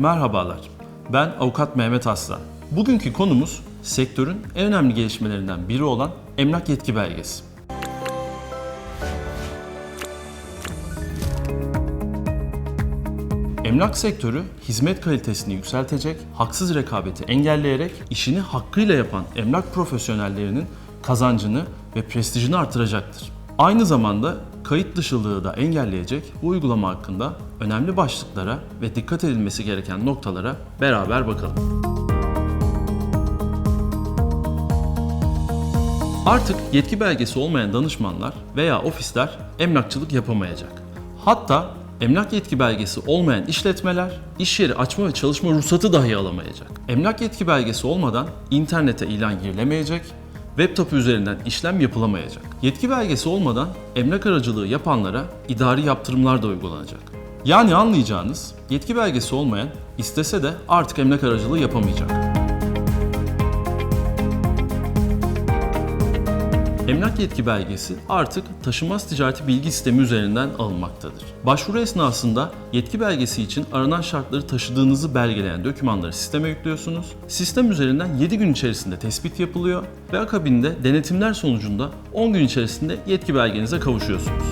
Merhabalar, ben Avukat Mehmet Aslan. Bugünkü konumuz sektörün en önemli gelişmelerinden biri olan emlak yetki belgesi. Emlak sektörü hizmet kalitesini yükseltecek, haksız rekabeti engelleyerek işini hakkıyla yapan emlak profesyonellerinin kazancını ve prestijini artıracaktır. Aynı zamanda kayıt dışılığı da engelleyecek bu uygulama hakkında önemli başlıklara ve dikkat edilmesi gereken noktalara beraber bakalım. Artık yetki belgesi olmayan danışmanlar veya ofisler emlakçılık yapamayacak. Hatta emlak yetki belgesi olmayan işletmeler iş yeri açma ve çalışma ruhsatı dahi alamayacak. Emlak yetki belgesi olmadan internete ilan girilemeyecek, web tapu üzerinden işlem yapılamayacak. Yetki belgesi olmadan emlak aracılığı yapanlara idari yaptırımlar da uygulanacak. Yani anlayacağınız yetki belgesi olmayan istese de artık emlak aracılığı yapamayacak. Emlak yetki belgesi artık taşınmaz ticareti bilgi sistemi üzerinden alınmaktadır. Başvuru esnasında yetki belgesi için aranan şartları taşıdığınızı belgeleyen dokümanları sisteme yüklüyorsunuz. Sistem üzerinden 7 gün içerisinde tespit yapılıyor ve akabinde denetimler sonucunda 10 gün içerisinde yetki belgenize kavuşuyorsunuz.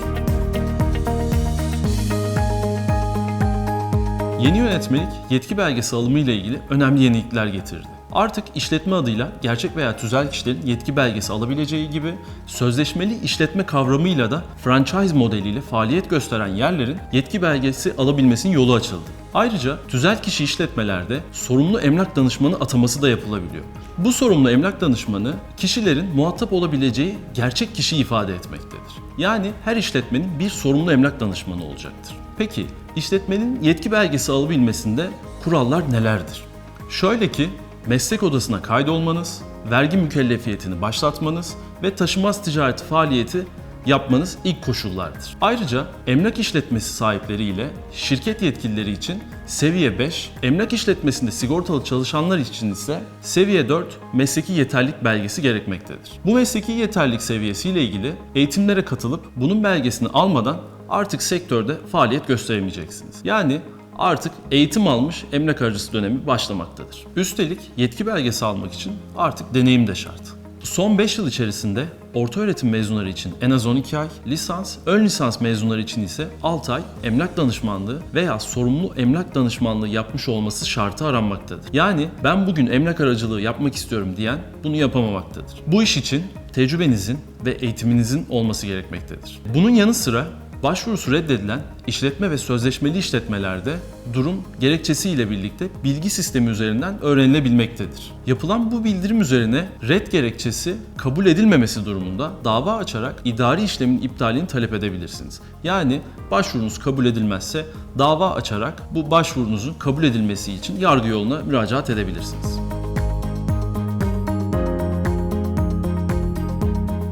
Yeni yönetmelik yetki belgesi alımı ile ilgili önemli yenilikler getirdi. Artık işletme adıyla gerçek veya tüzel kişilerin yetki belgesi alabileceği gibi sözleşmeli işletme kavramıyla da franchise modeliyle faaliyet gösteren yerlerin yetki belgesi alabilmesinin yolu açıldı. Ayrıca tüzel kişi işletmelerde sorumlu emlak danışmanı ataması da yapılabiliyor. Bu sorumlu emlak danışmanı kişilerin muhatap olabileceği gerçek kişi ifade etmektedir. Yani her işletmenin bir sorumlu emlak danışmanı olacaktır. Peki işletmenin yetki belgesi alabilmesinde kurallar nelerdir? Şöyle ki meslek odasına kaydolmanız, vergi mükellefiyetini başlatmanız ve taşınmaz ticareti faaliyeti yapmanız ilk koşullardır. Ayrıca emlak işletmesi sahipleri ile şirket yetkilileri için seviye 5, emlak işletmesinde sigortalı çalışanlar için ise seviye 4 mesleki yeterlik belgesi gerekmektedir. Bu mesleki yeterlik seviyesiyle ilgili eğitimlere katılıp bunun belgesini almadan artık sektörde faaliyet gösteremeyeceksiniz. Yani artık eğitim almış emlak aracısı dönemi başlamaktadır. Üstelik yetki belgesi almak için artık deneyim de şart. Son 5 yıl içerisinde orta öğretim mezunları için en az 12 ay, lisans, ön lisans mezunları için ise 6 ay emlak danışmanlığı veya sorumlu emlak danışmanlığı yapmış olması şartı aranmaktadır. Yani ben bugün emlak aracılığı yapmak istiyorum diyen bunu yapamamaktadır. Bu iş için tecrübenizin ve eğitiminizin olması gerekmektedir. Bunun yanı sıra Başvurusu reddedilen işletme ve sözleşmeli işletmelerde durum gerekçesiyle birlikte bilgi sistemi üzerinden öğrenilebilmektedir. Yapılan bu bildirim üzerine red gerekçesi kabul edilmemesi durumunda dava açarak idari işlemin iptalini talep edebilirsiniz. Yani başvurunuz kabul edilmezse dava açarak bu başvurunuzun kabul edilmesi için yargı yoluna müracaat edebilirsiniz.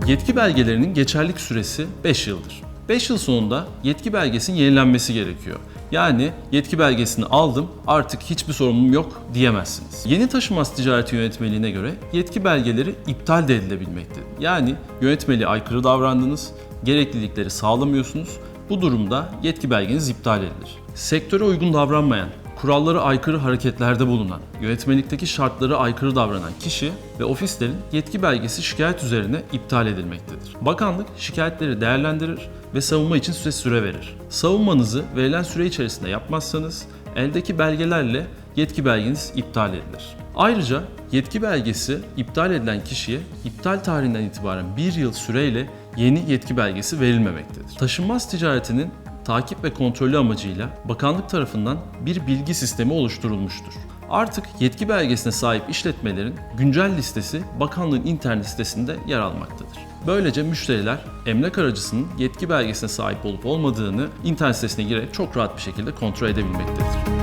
Yetki belgelerinin geçerlik süresi 5 yıldır. 5 yıl sonunda yetki belgesinin yenilenmesi gerekiyor. Yani yetki belgesini aldım artık hiçbir sorunum yok diyemezsiniz. Yeni taşımaz ticareti yönetmeliğine göre yetki belgeleri iptal de edilebilmektedir. Yani yönetmeliğe aykırı davrandınız, gereklilikleri sağlamıyorsunuz. Bu durumda yetki belgeniz iptal edilir. Sektöre uygun davranmayan, kurallara aykırı hareketlerde bulunan, yönetmelikteki şartlara aykırı davranan kişi ve ofislerin yetki belgesi şikayet üzerine iptal edilmektedir. Bakanlık şikayetleri değerlendirir ve savunma için size süre verir. Savunmanızı verilen süre içerisinde yapmazsanız eldeki belgelerle yetki belgeniz iptal edilir. Ayrıca yetki belgesi iptal edilen kişiye iptal tarihinden itibaren bir yıl süreyle yeni yetki belgesi verilmemektedir. Taşınmaz ticaretinin takip ve kontrolü amacıyla bakanlık tarafından bir bilgi sistemi oluşturulmuştur. Artık yetki belgesine sahip işletmelerin güncel listesi bakanlığın internet sitesinde yer almaktadır. Böylece müşteriler emlak aracısının yetki belgesine sahip olup olmadığını internet sitesine girerek çok rahat bir şekilde kontrol edebilmektedir.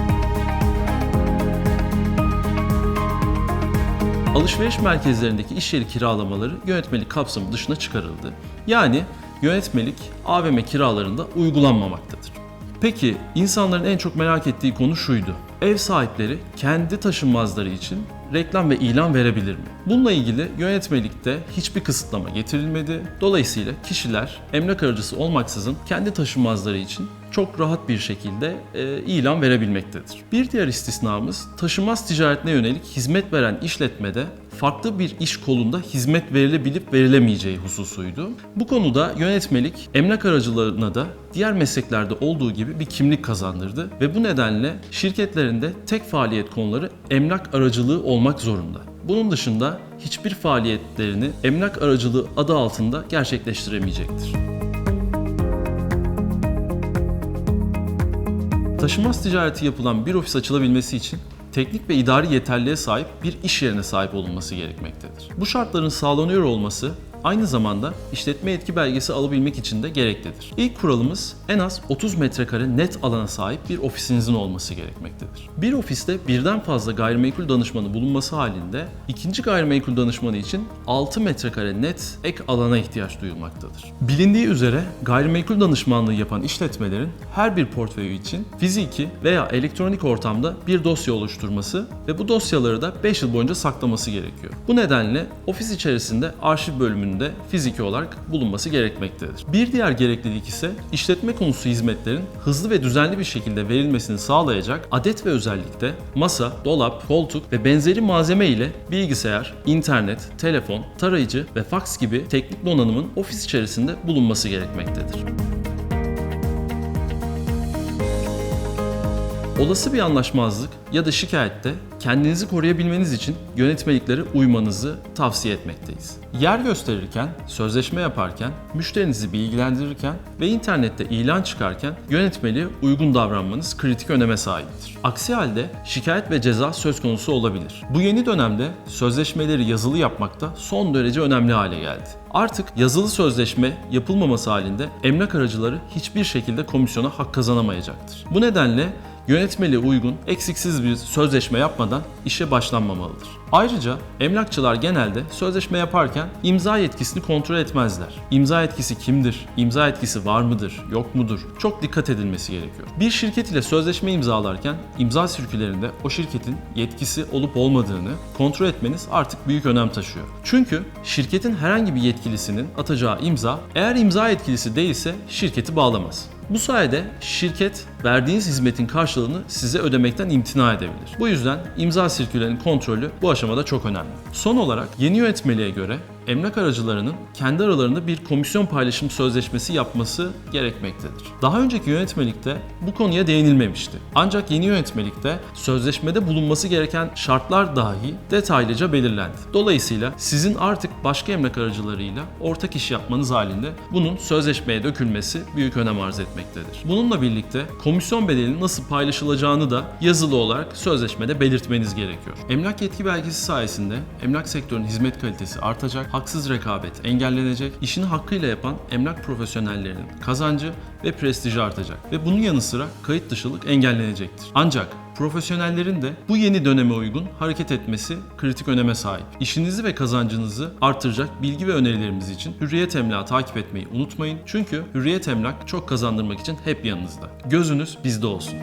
Alışveriş merkezlerindeki iş yeri kiralamaları yönetmelik kapsamı dışına çıkarıldı. Yani yönetmelik AVM kiralarında uygulanmamaktadır. Peki insanların en çok merak ettiği konu şuydu. Ev sahipleri kendi taşınmazları için reklam ve ilan verebilir mi? Bununla ilgili yönetmelikte hiçbir kısıtlama getirilmedi. Dolayısıyla kişiler emlak aracısı olmaksızın kendi taşınmazları için çok rahat bir şekilde e, ilan verebilmektedir. Bir diğer istisnamız taşınmaz ticaretine yönelik hizmet veren işletmede farklı bir iş kolunda hizmet verilebilip verilemeyeceği hususuydu. Bu konuda yönetmelik emlak aracılarına da diğer mesleklerde olduğu gibi bir kimlik kazandırdı ve bu nedenle şirketlerinde tek faaliyet konuları emlak aracılığı olmak zorunda. Bunun dışında hiçbir faaliyetlerini emlak aracılığı adı altında gerçekleştiremeyecektir. Taşınmaz ticareti yapılan bir ofis açılabilmesi için teknik ve idari yeterliğe sahip bir iş yerine sahip olunması gerekmektedir. Bu şartların sağlanıyor olması aynı zamanda işletme yetki belgesi alabilmek için de gereklidir. İlk kuralımız en az 30 metrekare net alana sahip bir ofisinizin olması gerekmektedir. Bir ofiste birden fazla gayrimenkul danışmanı bulunması halinde ikinci gayrimenkul danışmanı için 6 metrekare net ek alana ihtiyaç duyulmaktadır. Bilindiği üzere gayrimenkul danışmanlığı yapan işletmelerin her bir portföyü için fiziki veya elektronik ortamda bir dosya oluşturması ve bu dosyaları da 5 yıl boyunca saklaması gerekiyor. Bu nedenle ofis içerisinde arşiv bölümünde fiziki olarak bulunması gerekmektedir. Bir diğer gereklilik ise işletme konusu hizmetlerin hızlı ve düzenli bir şekilde verilmesini sağlayacak adet ve özellikle masa, dolap, koltuk ve benzeri malzeme ile bilgisayar, internet, telefon, tarayıcı ve faks gibi teknik donanımın ofis içerisinde bulunması gerekmektedir. Olası bir anlaşmazlık ya da şikayette kendinizi koruyabilmeniz için yönetmeliklere uymanızı tavsiye etmekteyiz. Yer gösterirken, sözleşme yaparken, müşterinizi bilgilendirirken ve internette ilan çıkarken yönetmeliğe uygun davranmanız kritik öneme sahiptir. Aksi halde şikayet ve ceza söz konusu olabilir. Bu yeni dönemde sözleşmeleri yazılı yapmakta son derece önemli hale geldi. Artık yazılı sözleşme yapılmaması halinde emlak aracıları hiçbir şekilde komisyona hak kazanamayacaktır. Bu nedenle yönetmeliğe uygun, eksiksiz bir sözleşme yapmadan işe başlanmamalıdır. Ayrıca emlakçılar genelde sözleşme yaparken imza yetkisini kontrol etmezler. İmza yetkisi kimdir? İmza yetkisi var mıdır? Yok mudur? Çok dikkat edilmesi gerekiyor. Bir şirket ile sözleşme imzalarken imza sirkülerinde o şirketin yetkisi olup olmadığını kontrol etmeniz artık büyük önem taşıyor. Çünkü şirketin herhangi bir yetkilisinin atacağı imza eğer imza yetkilisi değilse şirketi bağlamaz. Bu sayede şirket verdiğiniz hizmetin karşılığını size ödemekten imtina edebilir. Bu yüzden imza sirkülerinin kontrolü bu aşamada çok önemli. Son olarak yeni yönetmeliğe göre emlak aracılarının kendi aralarında bir komisyon paylaşım sözleşmesi yapması gerekmektedir. Daha önceki yönetmelikte bu konuya değinilmemişti. Ancak yeni yönetmelikte sözleşmede bulunması gereken şartlar dahi detaylıca belirlendi. Dolayısıyla sizin artık başka emlak aracılarıyla ortak iş yapmanız halinde bunun sözleşmeye dökülmesi büyük önem arz etmektedir. Bununla birlikte komisyon bedelinin nasıl paylaşılacağını da yazılı olarak sözleşmede belirtmeniz gerekiyor. Emlak yetki belgesi sayesinde emlak sektörünün hizmet kalitesi artacak, haksız rekabet engellenecek, işini hakkıyla yapan emlak profesyonellerinin kazancı ve prestiji artacak ve bunun yanı sıra kayıt dışılık engellenecektir. Ancak profesyonellerin de bu yeni döneme uygun hareket etmesi kritik öneme sahip. İşinizi ve kazancınızı artıracak bilgi ve önerilerimiz için Hürriyet Emlak'ı takip etmeyi unutmayın. Çünkü Hürriyet Emlak çok kazandırmak için hep yanınızda. Gözünüz bizde olsun.